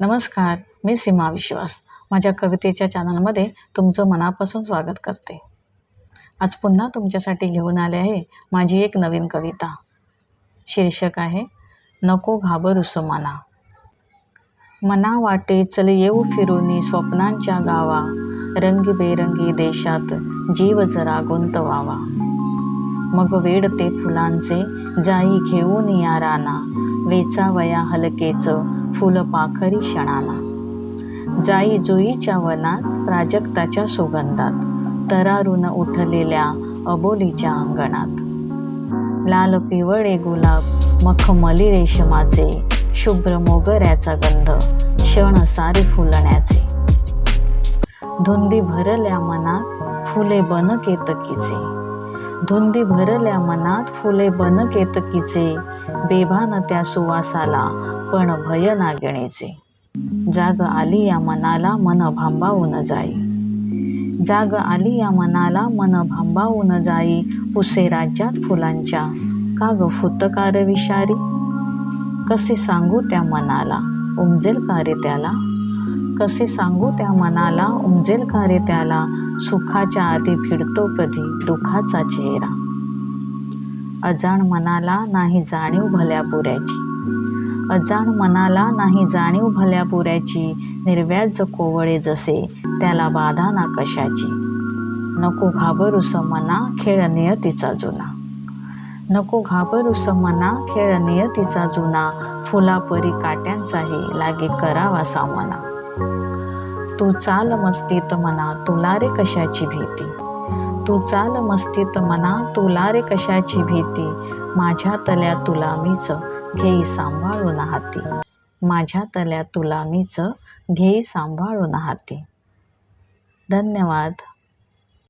नमस्कार मी सीमा विश्वास. माझ्या कवितेच्या चॅनलमध्ये तुमचं मनापासून स्वागत करते. आज पुन्हा तुमच्यासाठी घेऊन आले आहे माझी एक नवीन कविता. शीर्षक आहे नको घाबरूस मना मना वाटे चल येऊ फिरूनी स्वप्नांच्या गावा. रंगीबेरंगी देशात जीव जरा गुंतवावा. मग वेडते फुलांचे जाई घेऊन या राना. वेचावया हलकेचं फुलपाखरी क्षणाना जाई जुईच्या वनात प्राजक्ताच्या सुगंधात तरारून उठलेल्या अबोलीच्या अंगणात. लाल पिवळे गुलाब मखमली रेशमाचे शुभ्र मोगऱ्याचा गंध क्षण सारे फुलण्याचे. धुंदी भरल्या मनात फुले बन केतकीचे धुंदी भरल्या मनात फुले बन केतकीचे. बेभान त्या सुवासाला पण भय नागिणीचे. जाग आली या मनाला मन भांबावून जाई. जाग आली या मनाला मन भांबावून जाई पुसे राज्यात फुलांच्या. का ग फुतकार विषारी? कसे सांगू त्या मनाला? उमजेल का रे त्याला? कसे सांगू त्या मनाला? उमजेल का रे त्याला? सुखाच्या आधी फिरतो कधी दुखाचा चेहरा. अजाण मनाला नाही जाणीव भल्या पुऱ्याची. अजाण मनाला नाही जाणीव भल्या पुऱ्याची. निर्व्याज कोवळे जसे त्याला बाधा ना कशाची. नको घाबरूस मना खेळ नियतीचा जुना. नको घाबरूस मना खेळ नियतीचा जुना. फुलापरी काट्यांचाही लागे करावा सामना तू चाल मस्तीत मना तुला रे कशाची भीती? तू चाल मस्तीत मना तुला रे कशाची भीती? माझ्या तल्या तुला मीच घेई सांभाळून हाती. माझ्या तल्या तुला मीच घेई सांभाळून हाती. धन्यवाद.